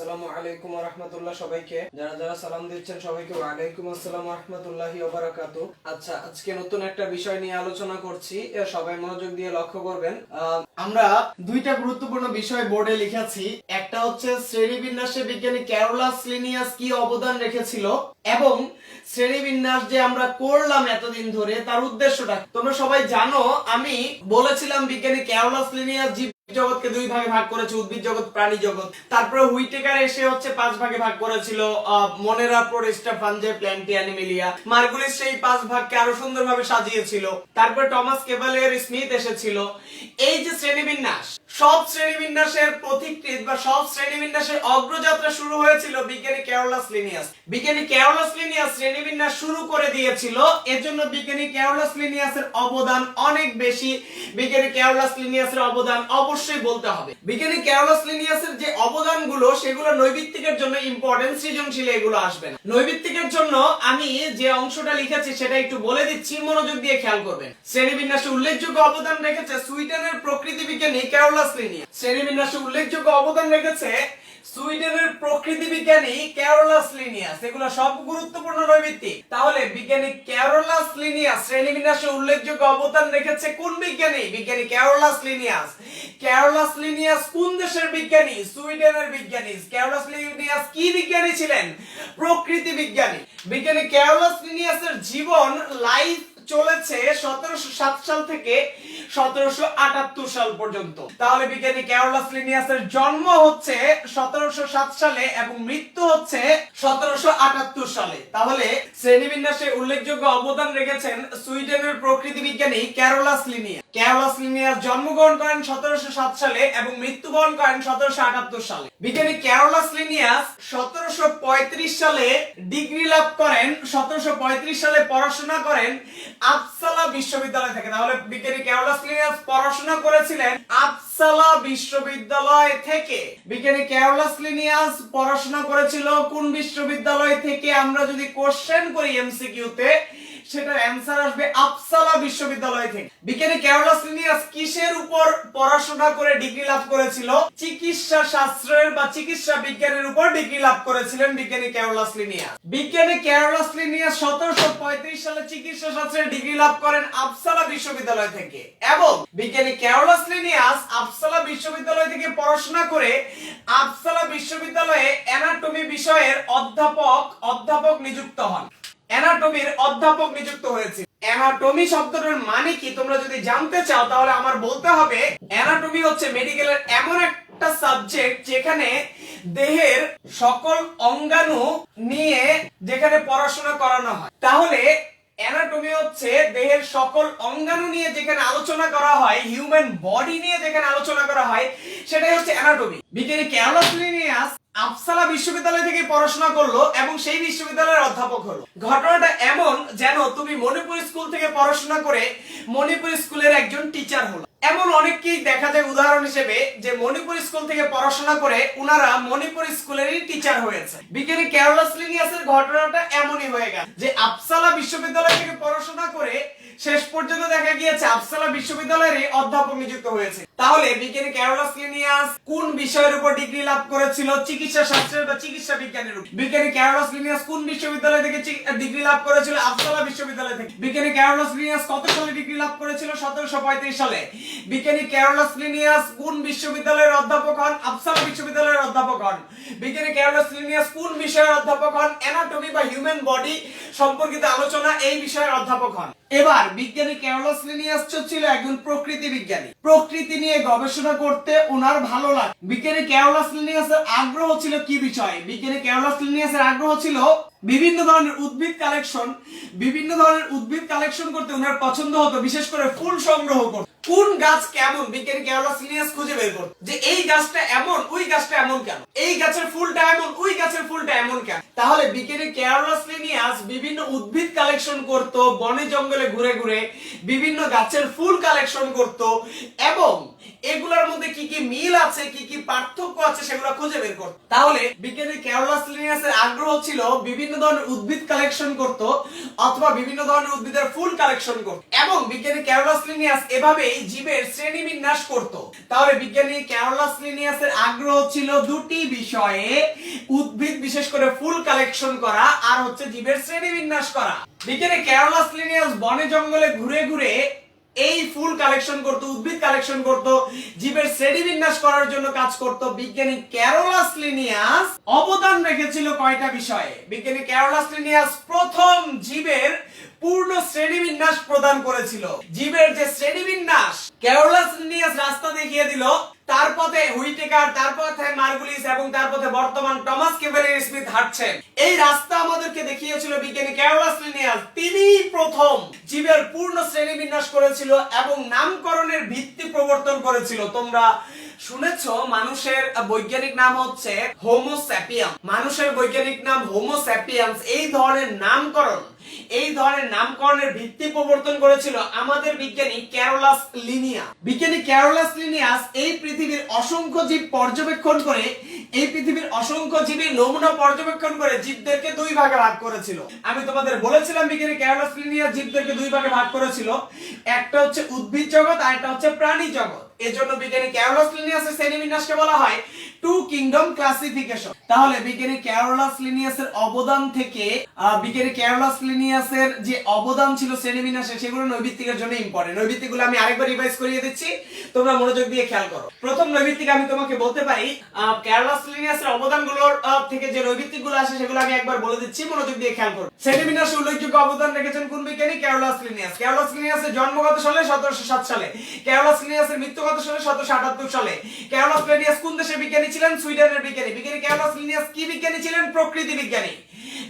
আসসালামু আলাইকুম রহমতুল্লাহ সবাইকে। যারা যারা সালাম দিচ্ছেন সবাইকে আসসালাম ওবারাকাতু। আচ্ছা আজকে নতুন একটা বিষয় নিয়ে আলোচনা করছি সবাই মনোযোগ দিয়ে লক্ষ্য করবেন। আমরা দুইটা গুরুত্বপূর্ণ বিষয় বোর্ডে লিখেছি। একটা হচ্ছে শ্রেণীবিন্যাসে বিজ্ঞানী ক্যারোলাস লিনিয়াস কি অবদান রেখেছিল এবং শ্রেণীবিন্যাস যে আমরা করলাম এতদিন ধরে, তার উদ্দেশ্যটা। তোমরা সবাই জানো, আমি বলেছিলাম বিজ্ঞানী ক্যারোলাস লিনিয়াস জগৎকে দুই ভাগে ভাগ করেছে, উদ্ভিদ জগৎ, প্রাণী জগৎ। তারপরে হুইটেকার এসে হচ্ছে পাঁচ ভাগে ভাগ করেছিল Monera Protista Fungi, Plantae, Animalia. Margulis সেই পাঁচ ভাগকে আরও সুন্দরভাবে সাজিয়েছিল। তারপরে টমাস কেভালিয়ার স্মিথ এসেছিল। এই যে শ্রেণীবিন্যাস, সব শ্রেণীবিন্যাসের পথিকৃত বা সব শ্রেণীবিন্যাসের অগ্রযাত্রা শুরু হয়েছিল বিজ্ঞানী ক্যারোলাস লিনিয়াস। বিজ্ঞানী ক্যারোলাস লিনিয়াস শ্রেণীবিন্যাস শুরু করে দিয়েছিল, এজন্য বিজ্ঞানী ক্যারোলাস লিনিয়াসের অবদান অনেক বেশি। বিজ্ঞানী ক্যারোলাস লিনিয়াসের অবদান অবশ্যই বলতে হবে। বিজ্ঞানী ক্যারোলাস লিনিয়াসের যে অবদানগুলো, সেগুলো নৈবিত্তিকের জন্য ইম্পর্টেন্ট সৃজনশীল এগুলো আসবে না। নৈবিত্তিকের জন্য আমি যে অংশটা লিখেছি, সেটা একটু বলে দিচ্ছি, মনোযোগ দিয়ে খেয়াল করবেন। শ্রেণীবিন্যাসে উল্লেখযোগ্য অবদান রেখেছে সুইডেনের প্রকৃতি বিজ্ঞানী ক্যারোলাস লিনিয়াস। শ্রেণীবিন্যাসে উল্লেখযোগ্য অবদান রেখেছে সুইডেনের প্রকৃতি বিজ্ঞানী ক্যারোলাস লিনিয়াস, এগুলো সব গুরুত্বপূর্ণ তাহলে বিজ্ঞানী ক্যারোলাস লিনিয়াস উল্লেখযোগ্য অবদান রেখেছে কোন বিজ্ঞানী? বিজ্ঞানী ক্যারোলাস লিনিয়াস। ক্যারোলাস লিনিয়াস কোন দেশের বিজ্ঞানী? সুইডেনের বিজ্ঞানী। ক্যারোলাস লিনিয়াস কি বিজ্ঞানী ছিলেন? প্রকৃতি বিজ্ঞানী। বিজ্ঞানী ক্যারোলাস লিনিয়াসের জীবন লাইফ চলেছে সতেরোশো সাত সাল থেকে সতেরোশো আটাত্তর সাল পর্যন্ত। তাহলে বিজ্ঞানী ক্যারোলাস লিনিয়াসের জন্ম হচ্ছে সতেরোশো সাত সালে এবং মৃত্যু হচ্ছে সতেরোশো আটাত্তর সালে। তাহলে শ্রেণীবিন্যাসে উল্লেখযোগ্য অবদান রেখেছেন সুইডেনের প্রকৃতি বিজ্ঞানী ক্যারোলাস লিনিয়াস। ক্যারোলাস লিনিয়াস জন্মগ্রহণ করেন সতেরোশো সাত সালে এবং মৃত্যুবরণ করেন সতেরোশো আটাত্তর সালে। বিজ্ঞানী ক্যারোলাস লিনিয়াস সতেরোশো পঁয়ত্রিশ সালে ডিগ্রি লাভ করেন, সতেরোশো পঁয়ত্রিশ সালে পড়াশোনা করেন আপসালা বিশ্ববিদ্যালয় থেকে। তাহলে বিজ্ঞানী ক্যারোলাস পড়াশোনা করেছিলেন আপসালা বিশ্ববিদ্যালয় থেকে। বিজ্ঞানী ক্যারোলাস লিনিয়াস পড়াশোনা করেছিল কোন বিশ্ববিদ্যালয় থেকে? আমরা যদি কোশ্চেন করি এমসিকিউতে সেটার অ্যান্সার আসবে আপসালা বিশ্ববিদ্যালয় থেকে। বিজ্ঞানী ক্যারোলাস লিনিয়াস কিসের উপর পড়াশোনা করে ডিগ্রি লাভ করেছিল? চিকিৎসা শাস্ত্রের বা চিকিৎসা বিজ্ঞানের উপর ডিগ্রি লাভ করেছিলেন বিজ্ঞানী ক্যারোলাস লিনিয়াস বিজ্ঞানী ক্যারোলাস লিনিয়াস সতেরোশো সালে চিকিৎসা শাস্ত্রে ডিগ্রি লাভ করেন আপসালা বিশ্ববিদ্যালয় থেকে। এবং বিজ্ঞানী ক্যারোলাস লিনিয়াস আপসালা বিশ্ববিদ্যালয় থেকে পড়াশোনা করে আপসালা বিশ্ববিদ্যালয়ে অ্যানাটমি বিষয়ের অধ্যাপক অধ্যাপক নিযুক্ত হন। অ্যানাটমির অধ্যাপক নিযুক্ত হয়েছে। অ্যানাটমি শব্দটার মানে কি? তোমরা যদি জানতে চাও, তাহলে আমার বলতে হবে, অ্যানাটমি হচ্ছে মেডিকেলের এমন একটা সাবজেক্ট যেখানে দেহের সকল অঙ্গাণু নিয়ে যেখানে পড়াশোনা করানো হয়। তাহলে অ্যানাটমি হচ্ছে দেহের সকল অঙ্গাণু নিয়ে যেখানে আলোচনা করা হয় হিউম্যান বডি নিয়ে যেখানে আলোচনা করা হয়, সেটাই হচ্ছে অ্যানাটমি। বিজ্ঞানী ক্যারোলাস আপসালা বিশ্ববিদ্যালয় থেকে পড়াশোনা করল এবং সেই বিশ্ববিদ্যালয়ের অধ্যাপক হলো। ঘটনাটা এমন যেন তুমি মণিপুর স্কুল থেকে পড়াশোনা করে মণিপুর স্কুলের একজন টিচার হলো। এমন অনেককেই দেখা যায় উদাহরণ হিসেবে যে মণিপুর স্কুল থেকে পড়াশোনা করে উনারা মণিপুর স্কুলেরই টিচার হয়েছে। বিজ্ঞানী ক্যারোলাস লিনিয়াসের ঘটনাটা এমনই হয়ে গেছে যে আপসালা বিশ্ববিদ্যালয় থেকে পড়াশোনা করে শেষ পর্যন্ত দেখা গিয়েছে আফসালা বিশ্ববিদ্যালয়েরই অধ্যাপক নিযুক্ত হয়েছে। তাহলে বিজ্ঞানী ক্যারোলাস লিনিয়াস কোন বিষয়ের উপর ডিগ্রি লাভ করেছিল? চিকিৎসা শাস্ত্রের বা চিকিৎসা বিজ্ঞানের উপর। বিজ্ঞানী ক্যারোলাস লিনিয়াস কোন বিশ্ববিদ্যালয় থেকে ডিগ্রি লাভ করেছিল? আপসালা বিশ্ববিদ্যালয় থেকে। বিজ্ঞানী ক্যারোলাস লিনিয়াস কত সালে ডিগ্রি লাভ করেছিল? সতেরোশো পঁয়ত্রিশ সালে। বিজ্ঞানী ক্যারোলাস লিনিয়াস কোন বিশ্ববিদ্যালয়ের অধ্যাপক হন? আপসালা বিশ্ববিদ্যালয়ের অধ্যাপক হন। বিজ্ঞানী ক্যারোলাস লিনিয়াস কোন বিষয়ের অধ্যাপক হন? অ্যানাটমি বা হিউম্যান বডি সম্পর্কিত আলোচনা এই বিষয়ের অধ্যাপক হন। এবার বিজ্ঞানী ক্যারোলাস লিনিয়াস ছিল একজন প্রকৃতি বিজ্ঞানী। প্রকৃতি নিয়ে গবেষণা করতে ওনার ভালো লাগে। বিকেলে ক্যারোলাস লিনিয়াসের আগ্রহ ছিল কি বিষয়ে? বিকেলে ক্যারোলাস লিনিয়াসের আগ্রহ ছিল বিভিন্ন ধরনের উদ্ভিদ কালেকশন। বিভিন্ন ধরনের উদ্ভিদ কালেকশন করতে ওনার পছন্দ হতো, বিশেষ করে ফুল সংগ্রহ করতে। কোন গাছ কেমন? বিজ্ঞানী ক্যারোলাস লিনিয়াস খুঁজে বের করত। যে এই গাছটা এমন, ওই গাছটা এমন কেন? এই গাছের ফুলটা এমন, ওই গাছের ফুলটা এমন কেন? তাহলে বিজ্ঞানী ক্যারোলাস লিনিয়াস বিভিন্ন উদ্ভিদ কালেকশন করত, বনে জঙ্গলে ঘুরে ঘুরে বিভিন্ন গাছের ফুল কালেকশন করত, এবং এগুলোর মধ্যে কি কি মিল আছে, কি কি পার্থক্য আছে সেগুলো খুঁজে বের করত। তাহলে বিজ্ঞানী ক্যারোলাস লিনিয়াসের আগ্রহ ছিল বিভিন্ন ধরনের উদ্ভিদ কালেকশন করত, অথবা বিভিন্ন ধরনের উদ্ভিদের ফুল কালেকশন করত। এবং বিজ্ঞানী ক্যারোলাস লিনিয়াস এভাবে করেই জীবের শ্রেণি বিন্যাস করত। তাহলে বিজ্ঞানী ক্যারোলাস লিনিয়াসের আগ্রহ ছিল দুটি বিষয়ে, উদ্ভিদ বিশেষ করে ফুল কালেকশন করা আর হচ্ছে জীবের শ্রেণি বিন্যাস করা। বিজ্ঞানী ক্যারোলাস লিনিয়াস বনে জঙ্গলে ঘুরে ঘুরে এই ফুল কালেকশন করত, উদ্ভিদ কালেকশন করত, জীবের শ্রেণি বিন্যাস করার জন্য কাজ করত বিজ্ঞানী ক্যারোলাস লিনিয়াস। অবদান রেখেছিল কয়টা বিষয়ে? বিজ্ঞানী ক্যারোলাস লিনিয়াস প্রথম জীবের পূর্ণ শ্রেণি বিন্যাস প্রদান করেছিল। জীবের যে শ্রেণীবিন্যাস ক্যারোলাস লিনিয়াস রাস্তা দেখিয়ে দিল তার পথে হুইটেকার, তার পথে মার্গুলিস এবং তার পথে বর্তমান টমাস কেভেলিয়ার স্মিথ হাঁটছেন। এই রাস্তা আমাদেরকে দেখিয়েছিল বিজ্ঞানী ক্যারোলাস লিনিয়াস। তিনি প্রথম জীবের পূর্ণ শ্রেণীবিন্যাস করেছিল এবং নামকরণের ভিত্তি প্রবর্তন করেছিল। তোমরা শুনেছ মানুষের বৈজ্ঞানিক নাম হচ্ছে হোমোস্যাপিয়াম মানুষের বৈজ্ঞানিক নাম হোমোস্যাপিয়ামস এই ধরনের নামকরণ এই ধরনের নামকরণের ভিত্তি প্রবর্তন করেছিল আমাদের বিজ্ঞানী ক্যারোলাস লিনিয়া। বিজ্ঞানী ক্যারোলাস লিনিয়াস এই পৃথিবীর অসংখ্য জীব পর্যবেক্ষণ করে, এই পৃথিবীর অসংখ্য জীবের নমুনা পর্যবেক্ষণ করে জীবদেরকে দুই ভাগে ভাগ করেছিল। আমি তোমাদের বলেছিলাম বিজ্ঞানী ক্যারোলাস লিনিয়াস জীবদেরকে দুই ভাগে ভাগ করেছিল। একটা হচ্ছে উদ্ভিদ জগৎ আর একটা হচ্ছে প্রাণী জগৎ। এজন্য বিজ্ঞানী ক্যারোলাস লিনিয়াসের শ্রেণীবিন্যাসকে বলা হয় টু কিংডম ক্লাসিফিকেশন তাহলে বিজ্ঞানী ক্যারোলাস লিনিয়াসের অবদান থেকে বিজ্ঞানী ক্যারোলাস লিনিয়াসের যে অবদান ছিল শ্রেণীবিন্যাসে, সেগুলো নৈবিত্তিকের জন্য ইম্পর্টেন্ট নৈবিত্তিকগুলো আমি আরেকবার রিভাইজ করিয়ে দিচ্ছি। তোমরা মনোযোগ দিয়ে খেয়াল করো। প্রথম নৈবিত্তিক আমি তোমাকে বলতে পারি ক্যারোলাস লিনিয়াসের অবদানগুলোর থেকে যে নৈবিত্তিকগুলো আসে, সেগুলো আমি একবার বলে দিচ্ছি। মনোযোগ দিয়ে খেয়াল করো। শ্রেণীবিন্যাসে উল্লেখযোগ্য অবদান রেখেছেন কোন বিজ্ঞানী? ক্যারোলাস লিনিয়াস ক্যারোলাস লিনিয়াসের জন্মগত সালে সতেরোশো সাত সালে। ক্যারোলাস লিনিয়াসের মৃত্যুগত সালে সতেরোশো আটাত্তর সালে। ক্যারোলাস লিনিয়াস কোন দেশের বিজ্ঞানী ছিলেন সুইডেনের বিজ্ঞানী। বিজ্ঞানী কি বিজ্ঞানী ছিলেন? প্রকৃতি বিজ্ঞানী।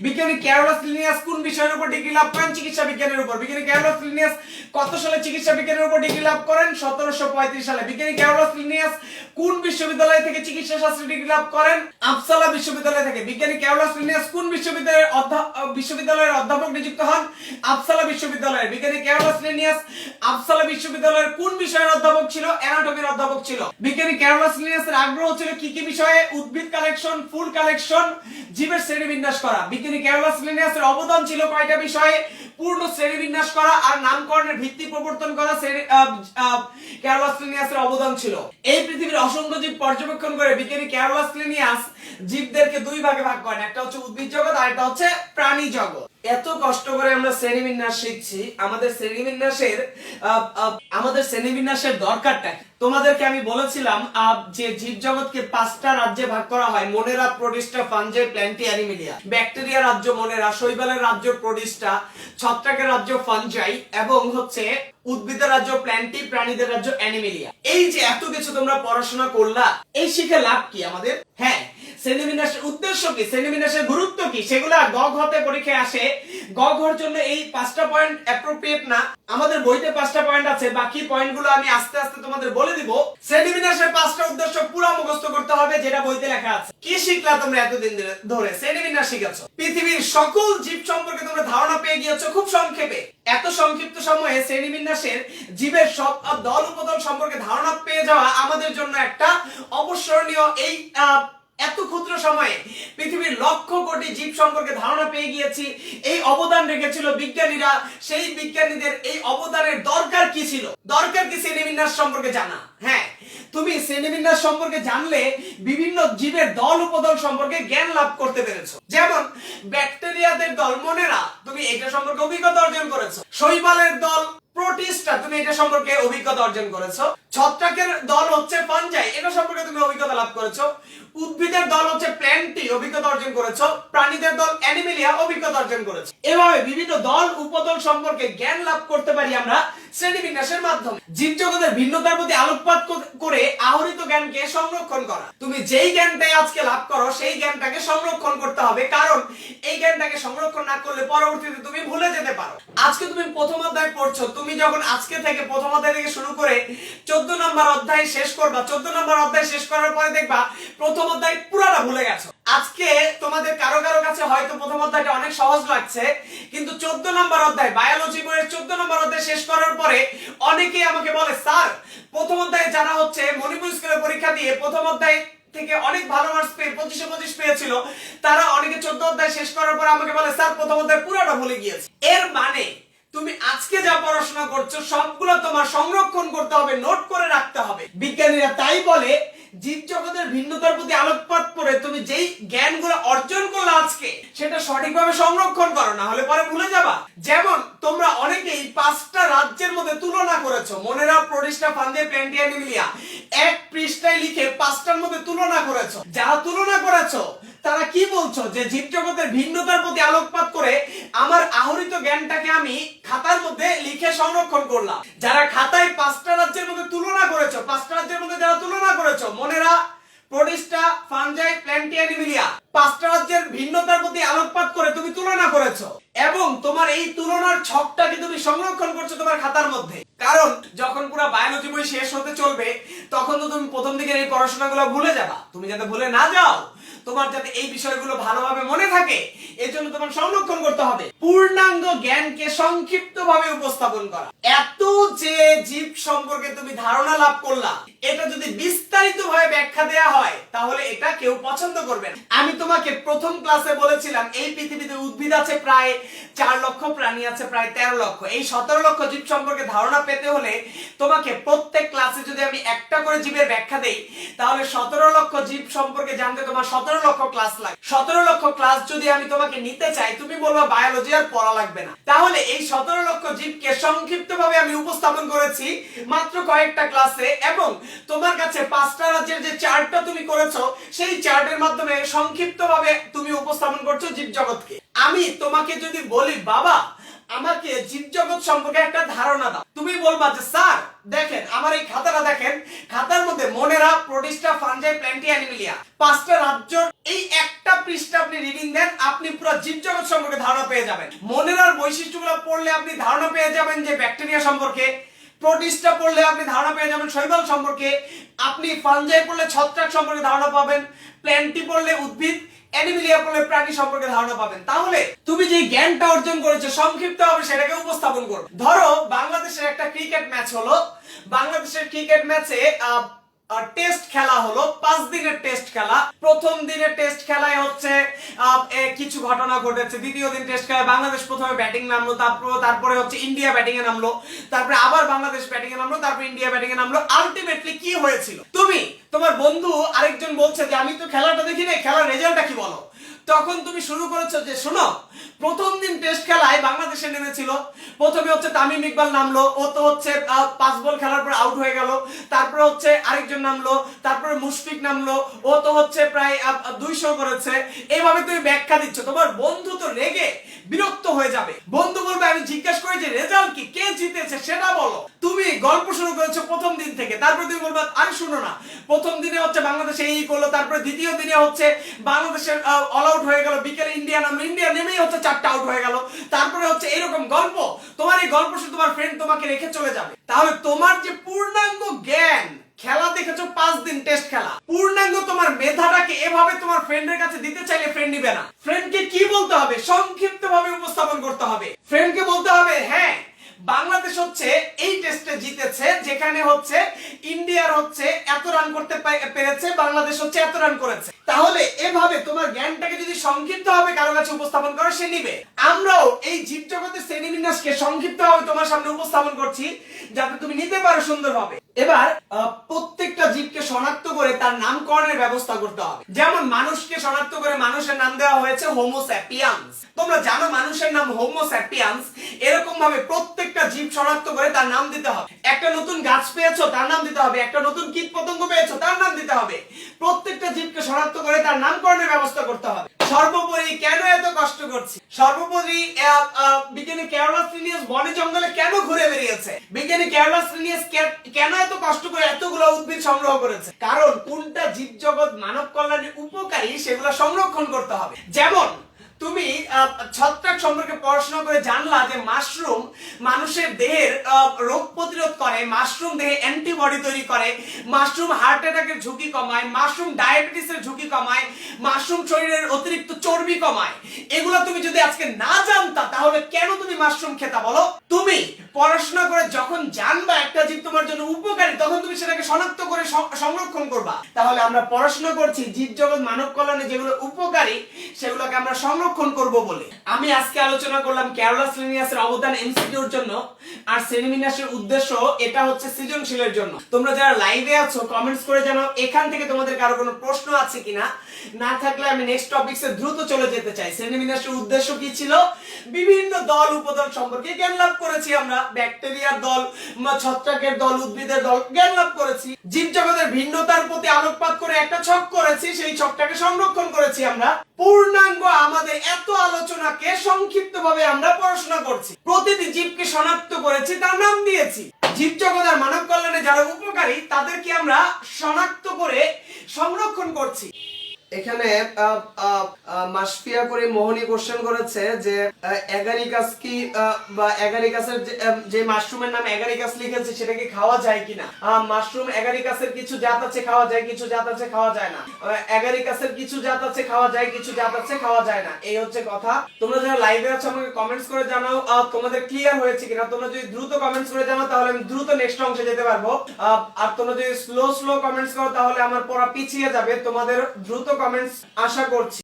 বিজ্ঞানী ক্যারোলাস লিনিয়াস কোন বিষয়ের উপর ডিগ্রি লাভ করেন? চিকিৎসা বিজ্ঞানের উপর। বিজ্ঞানী ক্যারোলাস লিনিয়াস কত সালে চিকিৎসা বিজ্ঞানের উপর ডিগ্রি লাভ করেন? সতেরোশো পঁয়ত্রিশ সালে। বিজ্ঞানী ক্যারোলাস লিনিয়াস কোন বিশ্ববিদ্যালয় থেকে চিকিৎসা শাস্ত্রে ডিগ্রি লাভ করেন? আপসালা বিশ্ববিদ্যালয় থেকে। বিজ্ঞানী ক্যারোলাস লিনিয়াস কোন বিশ্ববিদ্যালয়ের বিশ্ববিদ্যালয়ের অধ্যাপক নিযুক্ত হন? আপসালা বিশ্ববিদ্যালয়ের। বিজ্ঞানী ক্যারোলাস লিনিয়াস আপসালা বিশ্ববিদ্যালয়ের কোন বিষয়ের অধ্যাপক ছিল? অ্যানাটমির অধ্যাপক ছিল। বিজ্ঞানী ক্যারোলাস লিনিয়াসের আগ্রহ ছিল কি কি বিষয়ে? উদ্ভিদ কালেকশন, ফুল কালেকশন, জীবের শ্রেণীবিন্যাস করা। ক্যারোলাস লিনিয়াসের অবদান ছিল কয়টা বিষয়ে? পূর্ণ শ্রেণীবিন্যাস করা আর নামকরণের ভিত্তি প্রবর্তন করা ক্যারোলাস লিনিয়াসের অবদান ছিল। এই পৃথিবীর অসংখ্য জীব পর্যবেক্ষণ করে বিজ্ঞানী কেরালা লিনিয়াস জীবদেরকে দুই ভাগে ভাগ করেন। একটা হচ্ছে উদ্ভিদ জগৎ আর একটা হচ্ছে প্রাণী জগৎ। এত কষ্ট করে আমরা শ্রেণীবিন্যাস শিখছি। আমাদের শ্রেণীবিন্যাসের আমাদের শ্রেণীবিন্যাসের দরকারটা তোমাদেরকে আমি বলেছিলাম যে জীব জগৎকে পাঁচটা রাজ্যে ভাগ করা হয়। Monera, Protista, Fungi, Plantae, Animalia. Bacteria রাজ্য মনেরা, শৈবালের রাজ্য প্রোটিস্টা, ছত্রাকের রাজ্য ফানজাই, এবং হচ্ছে উদ্ভিদের রাজ্য প্ল্যান্টি, প্রাণীদের রাজ্য অ্যানিমিলিয়া। এই যে এত কিছু তোমরা পড়াশোনা করলা, এই শিখে লাভ কি আমাদের? হ্যাঁ শ্রেণীবিন্যাসের উদ্দেশ্য কি? শ্রেণীবিন্যাসের গুরুত্ব কি? সেগুলো গ ঘতে পরীক্ষায় আসে। গ ঘর জন্য এই পাঁচটা পয়েন্ট অ্যাপ্রোপ্রিয়েট না। আমাদের বইতে পাঁচটা পয়েন্ট আছে, বাকি পয়েন্টগুলো আমি আস্তে আস্তে তোমাদের বলে দিব। শ্রেণীবিন্যাসের পাঁচটা উদ্দেশ্য পুরো মুখস্থ করতে হবে, যেটা বইতে লেখা আছে। কি শিখলা তোমরা এতদিন ধরে- শ্রেণীবিন্যাস শিখেছো। পৃথিবীর সকল জীব সম্পর্কে তোমরা ধারণা পেয়ে গিয়েছো খুব সংক্ষেপে। এত সংক্ষিপ্ত সময়ে শ্রেণীবিন্যাসের জীবের সব দল উপদল সম্পর্কে ধারণা পেয়ে যাওয়া আমাদের জন্য একটা অবসরণীয় এই এত ক্ষুদ্র সময়ে পৃথিবীর লক্ষ কোটি জীব সম্পর্কে ধারণা পেয়ে গিয়েছি। এই অবদান রেখেছিল বিজ্ঞানীরা। সেই বিজ্ঞানীদের এই অবদানের দরকার কি ছিল? দরকার কি শ্রেণীবিন্যাস সম্পর্কে জানা? হ্যাঁ তুমি শ্রেণীবিন্যাস সম্পর্কে জানলে বিভিন্ন জীবের দল উপদল সম্পর্কে জ্ঞান লাভ করতে পেরেছ। যেমন, ব্যাকটেরিয়াদের দল মনেরা, তুমি এটা সম্পর্কে অভিজ্ঞতা অর্জন করেছ। শৈবালের দল প্রোটিস্টা তুমি এটা সম্পর্কে অভিজ্ঞতা অর্জন করেছ। ছত্রাকের দল হচ্ছে ফানজাই এটা সম্পর্কে তুমি অভিজ্ঞতা লাভ করেছ। উদ্ভিদের দল হচ্ছে প্ল্যান্টি, অভিজ্ঞতা অর্জন করেছ। প্রাণীদের দল অ্যানিমেলিয়া, অভিজ্ঞতা অর্জন করেছ। এভাবে বিভিন্ন দল, উপদল সম্পর্কে জ্ঞান লাভ করতে পারি আমরা শ্রেণীবিন্যাসের মাধ্যমে। জীবজগতের ভিন্নতার প্রতি আলোকপাত করে আহরিত জ্ঞানকে সংরক্ষণ করা। তুমি যেই জ্ঞানটাই আজকে লাভ করো, সেই জ্ঞানটাকে সংরক্ষণ করতে হবে। কারণ এই জ্ঞানটাকে সংরক্ষণ না করলে পরবর্তীতে তুমি ভুলে যেতে পারো। আজকে তুমি প্রথম অধ্যায় পড়ছো তুমি যখন আজকে থেকে প্রথম অধ্যায় থেকে শুরু করে চোদ্দ নম্বর অধ্যায় শেষ করবা, চোদ্দ নম্বর অধ্যায় শেষ করার পরে দেখবা প্রথম অধ্যায় পুরাটা ভুলে গেছো। আজকে তোমাদের কারও কারও কাছে হয়তো প্রথম অধ্যায়টা অনেক সহজ লাগছে, কিন্তু চোদ্দ নম্বর অধ্যায় বায়োলজি বইয়ের চোদ্দ নম্বর অধ্যায় শেষ করার পরে অনেকেই আমাকে বলে, স্যার, প্রথম অধ্যায়ে যারা হচ্ছে মণিপুর স্কুলে পরীক্ষা দিয়ে প্রথম অধ্যায় থেকে অনেক ভালো মার্কস পেয়ে পঁচিশে পঁচিশ পেয়েছিল। তারা অনেকে চোদ্দ অধ্যায় শেষ করার পর আমাকে বলে, স্যার, প্রথম অধ্যায় পুরোটা ভুলে গিয়েছে। এর মানে তুমি আজকে যা পড়াশোনা করছ, সবগুলো তোমার সংরক্ষণ করতে হবে নোট করে রাখতে হবে। বিজ্ঞানীরা তাই বলে, জীব জগতের ভিন্নতার প্রতি আলোকপাত করে তুমি যেই জ্ঞানগুলো অর্জন করল আজকে সেটা সঠিকভাবে সংরক্ষণ করো, না হলে পরে ভুলে যাবা। যেমন, তোমরা অনেকেই পাঁচটা রাজ্যের মধ্যে তুলনা করেছ মনেরা প্রতিষ্ঠা ফান্দে প্ল্যান্টিয়া নিমিলিয়া এক পৃষ্ঠায় লিখে পাঁচটার মধ্যে তুলনা করেছ। যারা তুলনা করেছ, তারা কি বলছো? যে জীবজগতের ভিন্নতার প্রতি আলোকপাত করে আমার আহরিত জ্ঞানটাকে আমি খাতার মধ্যে লিখে সংরক্ষণ করলাম। যারা খাতায় পাঁচটা রাজ্যের মধ্যে তুলনা করেছ, পাঁচটা রাজ্যের মধ্যে যারা তুলনা করেছ মনেরা প্রতিষ্ঠা ফানজাই প্ল্যান্টিয়া নিমিলিয়া পাঁচটা রাজ্যের ভিন্নতার প্রতি আলোকপাত করে তুমি তুলনা করেছ। এবং তোমার এই তুলনার ছকটাকে তুমি সংরক্ষণ করছ তোমার খাতার মধ্যে। কারণ যখন পুরো বায়োলজি বই শেষ হতে চলবে, তখন তো তুমি প্রথম দিকের এই পড়াশোনাগুলো ভুলে যাবা। তুমি যাতে ভুলে না যাও তোমার যাতে এই বিষয়গুলো ভালোভাবে মনে থাকে এর জন্য তোমার সংরক্ষণ করতে হবে। পূর্ণাঙ্গ জ্ঞানকে সংক্ষিপ্ত ভাবে উপস্থাপন করা। এত যে জীব সম্পর্কে তুমি ধারণা লাভ করলা, এটা যদি বিস্তারিত ভাবে ব্যাখ্যা দেয়া হয়, তাহলে এটা কেউ পছন্দ করবে না। আমি তোমাকে প্রথম ক্লাসে বলেছিলাম, এই পৃথিবীতে উদ্ভিদ আছে প্রায় চার লক্ষ, প্রাণী আছে প্রায় তেরো লক্ষ। এই সতেরো লক্ষ জীব সম্পর্কে ধারণা পেতে হলে তোমাকে প্রত্যেক ক্লাসে যদি আমি একটা করে জীবের ব্যাখ্যা দেই, তাহলে সতেরো লক্ষ জীব সম্পর্কে জানতে তোমার সতেরো লক্ষ ক্লাস লাগে। সতেরো লক্ষ ক্লাস যদি আমি তোমাকে নিতে চাই, তুমি বলবা বায়োলজি আর পড়া লাগবে না। তাহলে এই সতেরো লক্ষ জীবকে সংক্ষিপ্ত ভাবে আমি উপস্থাপন করেছি মাত্র কয়েকটা ক্লাসে এবং তোমার কাছে পাঁচটা রাজ্যের যে চার্টটা তুমি করেছ, সেই চার্টের মাধ্যমে সংক্ষিপ্ত ভাবে তুমি উপস্থাপন করছ জীব জগৎকে আমি তোমাকে যদি বলি, বাবা আমাকে জীবজগৎ সম্পর্কে একটা ধারণা দাও। তুমি বলবা যে, স্যার, দেখেন, আমার এই খাতাটা দেখেন, খাতার মধ্যে Monera, Protista, Fungi, Plantae, Animalia, পাঁচটা রাজ্যর এই একটা পৃষ্ঠা আপনি রিডিং দেন, আপনি পুরো জীবজগৎ সম্পর্কে ধারণা পেয়ে যাবেন। মনেরার বৈশিষ্ট্যগুলো পড়লে আপনি ধারণা পেয়ে যাবেন যে, ব্যাকটেরিয়া সম্পর্কে, প্রোটিস্টা পড়লে আপনি ধারণা পেয়ে যাবেন শৈবাল সম্পর্কে, আপনি ফানজাই পড়লে ছত্রাক সম্পর্কে ধারণা পাবেন, প্ল্যান্টি পড়লে উদ্ভিদ অ্যানিমিলিয়া পড়লে প্রাণী সম্পর্কে ধারণা পাবেন। তাহলে তুমি যে জ্ঞানটা অর্জন করেছ, সংক্ষিপ্ত হবে সেটাকে উপস্থাপন করো। ধরো, বাংলাদেশের একটা ক্রিকেট ম্যাচ হলো। বাংলাদেশের ক্রিকেট ম্যাচে টেস্ট খেলা হলো। পাঁচ দিনের টেস্ট খেলা। প্রথম দিনে টেস্ট খেলায় হচ্ছে কিছু ঘটনা ঘটেছে। দ্বিতীয় দিন টেস্ট খেলায় বাংলাদেশ প্রথমে ব্যাটিং নামলো, তারপর, তারপরে হচ্ছে ইন্ডিয়া ব্যাটিং এ নামলো, তারপরে আবার বাংলাদেশ ব্যাটিং এ নামলো, তারপর ইন্ডিয়া ব্যাটিং এ নামলো। আলটিমেটলি কি হয়েছিল? তুমি, তোমার বন্ধু আরেকজন বলছে যে, আমি তো খেলাটা দেখি নাই, খেলার রেজাল্টটা কি বলো? তখন তুমি শুরু করেছ যে, শোনো, প্রথম দিন টেস্ট খেলায় বাংলাদেশে নেমেছিল। প্রথমে হচ্ছে তামিম ইকবাল নামলো, ও তো হচ্ছে পাঁচ বল খেলার পর আউট হয়ে গেল। তারপরে হচ্ছে আরেকজন নামলো, তারপরে মুশফিক নামলো, ও তো হচ্ছে প্রায় দুইশো করেছে। এইভাবে তুমি ব্যাখ্যা দিচ্ছ। তোমার বন্ধু তো রেগে বিরক্ত হয়ে যাবে। বন্ধু বলবে, আমি জিজ্ঞেস করি যে রেজাল্ট কি? কে জিতেছে সেটা বলো। তুমি গল্প শুরু করেছ প্রথম দিন থেকে। তারপরে তুমি বলবে, আরে শুনো না, প্রথম দিনে হচ্ছে বাংলাদেশে এই করল, তারপরে দ্বিতীয় দিনে হচ্ছে বাংলাদেশের অল আউট হয়ে গেল, বিকেলে ইন্ডিয়া নামলো ইন্ডিয়া নেমেই হচ্ছে চারটা আউট হয়ে গেল। তারপরে হচ্ছে এরকম গল্প, তোমার এই গল্প শুনে তোমার ফ্রেন্ড তোমাকে রেখে চলে যাবে। তাহলে তোমার যে পূর্ণাঙ্গ জ্ঞান, খেলা দেখেছ পাঁচ দিন টেস্ট খেলা। পূর্ণাঙ্গ তোমার মেধাটাকে এভাবে তোমার ফ্রেন্ডের কাছে দিতে চাইলে ফ্রেন্ড নিবে না। ফ্রেন্ডকে কি বলতে হবে? সংক্ষিপ্ত ভাবে উপস্থাপন করতে হবে। ফ্রেন্ডকে বলতে হবে হ্যাঁ বাংলাদেশ হচ্ছে এই টেস্টে জিতেছে, যেখানে হচ্ছে ইন্ডিয়ার হচ্ছে এত রান করতে পেরেছে, বাংলাদেশ হচ্ছে এত রান করেছে। তাহলে এভাবে তোমার জ্ঞানটাকে যদি সংক্ষিপ্ত ভাবে কারও কাছে উপস্থাপন করো, সে নিবে। আমরাও এই জীব জগতের শ্রেণীবিন্যাসকে সংক্ষিপ্ত ভাবে তোমার সামনে উপস্থাপন করছি, যাতে তুমি নিতে পারো সুন্দরভাবে। এবার প্রত্যেকটা জীবকে শনাক্ত করে তার নামকরণের ব্যবস্থা করতে হবে। যেমন মানুষকে শনাক্ত করে মানুষের নাম দেওয়া হয়েছে হোমোস্যাপিয়ান্স তোমরা জানো মানুষের নাম হোমোস্যাপিয়ান্স এরকম ভাবে প্রত্যেকটা জীব শনাক্ত করে তার নাম দিতে হবে। একটা নতুন গাছ পেয়েছ, তার নাম দিতে হবে। একটা নতুন কীট পতঙ্গ পেয়েছ, তার নাম দিতে হবে। প্রত্যেকটা জীবকে শনাক্ত করে তার নামকরণের ব্যবস্থা করতে হবে। সর্বোপরি কেন এত করছি। সর্বোপরি বিজ্ঞানী কেরলা লিনিয়াস বনে জঙ্গলে কেন ঘুরে বেরিয়েছে বিজ্ঞানী কেরলা কে- কেন এত কষ্ট করে এতগুলো উদ্ভিদ সংগ্রহ করেছে? কারণ কোনটা জীবজগৎ মানব কল্যাণের উপকারী সেগুলো সংরক্ষণ করতে হবে। যেমন তুমি ছত্রাক সম্পর্কে পড়াশোনা করে জানলা যে মাশরুম মানুষের দেহের রোগ প্রতিরোধ করে, মাশরুম দেহে অ্যান্টিবডি তৈরি করে, মাশরুম হার্ট অ্যাটাকের ঝুঁকি কমায়, মাশরুম ডায়াবেটিসের ঝুঁকি কমায়, মাশরুম শরীরের অতিরিক্ত চর্বি কমায়। এগুলো তুমি যদি আজকে না জানতা, তাহলে কেন তুমি মাশরুম খেতা বলো? তুমি পড়াশোনা করে যখন জানবা একটা জীব তোমার জন্য উপকারী, তখন তুমি সেটাকে শনাক্ত করে সংরক্ষণ করবা। তাহলে আমরা পড়াশোনা করছি জীব জগৎ মানব কল্যাণে যেগুলো উপকারী, সেগুলোকে আমরা সংরক্ষণ করব বলে। আমি আজকে আলোচনা করলাম কেরালা শ্রেণিয়াসের অবদান এমসিকিউর জন্য আর শ্রেণীবিন্যাসের উদ্দেশ্য এটা হচ্ছে সৃজনশীলের জন্য। তোমরা যারা লাইভে আছো কমেন্টস করে জানাও, এখান থেকে তোমাদের কারও কোনো প্রশ্ন আছে কিনা? না থাকলে আমি নেক্সট টপিকসে দ্রুত চলে যেতে চাই। শ্রেণীবিন্যাসের উদ্দেশ্য কি ছিল? বিভিন্ন দল, উপদল সম্পর্কে জ্ঞান লাভ করেছি আমরা। ব্যাকটেরিয়ার দল, বা ছত্রাকের দল, উদ্ভিদের দল, জ্ঞান লাভ করেছি। জীবজগতের ভিন্নতার প্রতি আলোকপাত করে একটা ছক করেছি, সেই ছকটাকে সংরক্ষণ করেছি আমরা। পূর্ণাঙ্গ আমাদের এত আলোচনাকে সংক্ষিপ্ত ভাবে আমরা পড়াশোনা করছি? প্রতিটি জীবকে শনাক্ত করেছি, তার নাম দিয়েছি। জীব আর মানব কল্যাণে যারা উপকারী, তাদেরকে আমরা শনাক্ত করে সংরক্ষণ করছি। এখানে মাসফিয়া করে মোহনী কোশ্চেন করেছে যে এগারিকাস কি বা এগারিকাসের যে, মাশরুমের নাম এগারিকাস লিখেছে সেটা কি খাওয়া যায় কিনা? মাশরুম এগারিকাসের কিছু জাত আছে খাওয়া যায় কিছু জাত আছে খাওয়া যায় না। এগারিকাসের কিছু জাত আছে খাওয়া যায় কিছু জাত আছে খাওয়া যায় না। এই হচ্ছে কথা। তোমরা যারা লাইভে আছো আমাকে কমেন্টস করে জানাও তোমাদের ক্লিয়ার হয়েছে কিনা? তোমরা যদি দ্রুত কমেন্টস করে জানাও তাহলে আমি দ্রুত নেক্সট অংশে যেতে পারব। আর তোমরা যদি স্লো স্লো কমেন্টস করো তাহলে আমার পড়া পিছিয়ে যাবে। তোমাদের দ্রুত কমেন্টস আশা করছি।